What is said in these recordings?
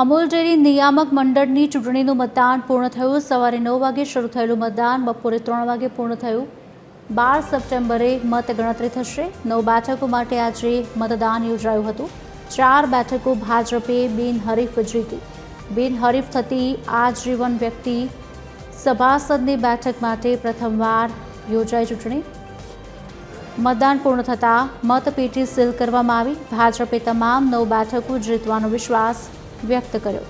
Amul dairy નિયામક મંડળની ચૂંટણીનું મતદાન પૂર્ણ થયું. સવારે નવ વાગે શરૂ થયેલું મતદાન, બપોરે ત્રણ વાગે પૂર્ણ થયું. બાર સપ્ટેમ્બરે મતગણતરી થશે. નવ બેઠકો માટે આજે મતદાન યોજાયું હતું. ચાર બેઠકો ભાજપે બિનહરીફ જીતી. બિનહરીફ થતી આજીવન વ્યક્તિ સભાસદની બેઠક માટે પ્રથમવાર યોજાઈ ચૂંટણી. મતદાન પૂર્ણ થતાં મતપેટી સીલ કરવામાં આવી. ભાજપે તમામ નવ બેઠકો જીતવાનો વિશ્વાસ વ્યક્ત કર્યો.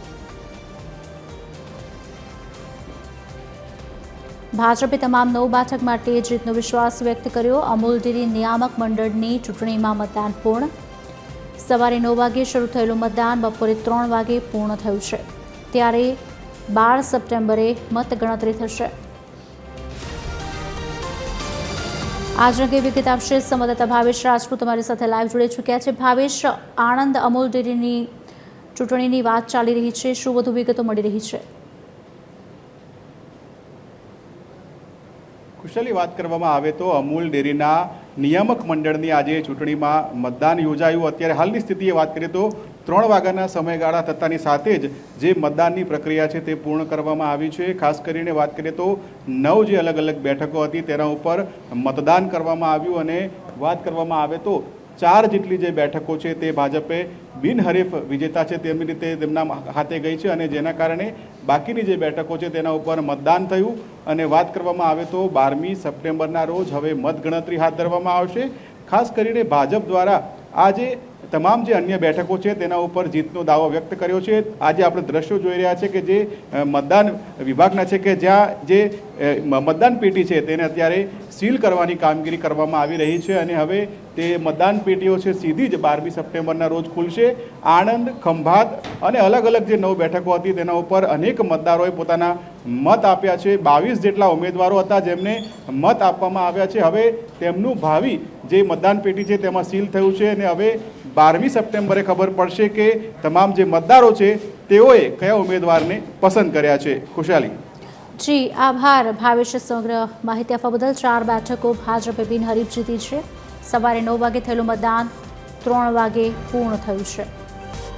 ભાજપે તમામ નવ બેઠક માટે જીતનો વિશ્વાસ વ્યક્ત કર્યો. અમૂલ ડેરી નિયામક મંડળની ચૂંટણીમાં મતદાન પૂર્ણ. સવારે નવ વાગે શરૂ થયેલું મતદાન બપોરે ત્રણ વાગે પૂર્ણ થયું છે. ત્યારે બાર સપ્ટેમ્બરે મતગણતરી થશે. આજ અંગે વિગત આપશે. સંવાદદાતા ભાવેશ રાજપૂત તમારી સાથે લાઈવ જોડે ચૂક્યા છે. ભાવેશ, આણંદ અમૂલ ડેરીની ચૂંટણીની વાત ચાલી રહી છે. શું વધુ વિગતો મળી રહી છે? કુશલી વાત કરવામાં આવે તો અમૂલ ડેરીના નિયામક મંડળની આજે ચૂંટણીમાં મતદાન યોજાયું. અત્યારે હાલની સ્થિતિએ વાત કરીએ તો ત્રણ વાગ્યાના સમયગાળા થતાની સાથે જ જે મતદાનની પ્રક્રિયા છે તે પૂર્ણ કરવામાં આવી છે. ખાસ કરીને વાત કરીએ તો નવ જે અલગ અલગ બેઠકો હતી તેના ઉપર મતદાન કરવામાં આવ્યું અને વાત કરવામાં આવે તો ચાર જેટલી જે બેઠકો છે તે ભાજપે બિનહરીફ વિજેતા છે તેમની રીતે તેમના હાથે ગઈ છે અને જેના કારણે બાકીની જે બેઠકો છે તેના ઉપર મતદાન થયું. અને વાત કરવામાં આવે તો બારમી સપ્ટેમ્બરના રોજ હવે મતગણતરી હાથ ધરવામાં આવશે. ખાસ કરીને ભાજપ દ્વારા આજે તમામ જે અન્ય બેઠકો છે તેના ઉપર જીતનો દાવો વ્યક્ત કર્યો છે. આજે આપણે દ્રશ્યો જોઈ રહ્યા છે કે જે મતદાન વિભાગના છે કે જ્યાં જે મતદાન પેટી છે તેને અત્યારે સીલ કરવાની કામગીરી કરવામાં આવી રહી છે અને હવે તે મતદાન પેટીઓ છે સીધી જ બારમી સપ્ટેમ્બરના રોજ ખુલશે. આણંદ, ખંભાત અને અલગ અલગ જે નવ બેઠકો હતી તેના ઉપર અનેક મતદારોએ પોતાના મત આપ્યા છે. બાવીસ જેટલા ઉમેદવારો હતા જેમને મત આપવામાં આવ્યા છે. હવે તેમનું ભાવિ જે મતદાન પેટી છે તેમાં સીલ થયું છે અને હવે બારમી સપ્ટેમ્બરે ખબર પડશે કે તમામ જે મતદારો છે, તેઓએ કયા ઉમેદવારને પસંદ કર્યા છે? ખુશાલી. જી, આભાર. ભાવેશ સમગ્ર માહિતી આપવા બદલ ચાર બેઠકો ભાજપે બિનહરીફ જીતી છે. સવારે નવ વાગે થયેલું મતદાન ત્રણ વાગે પૂર્ણ થયું છે.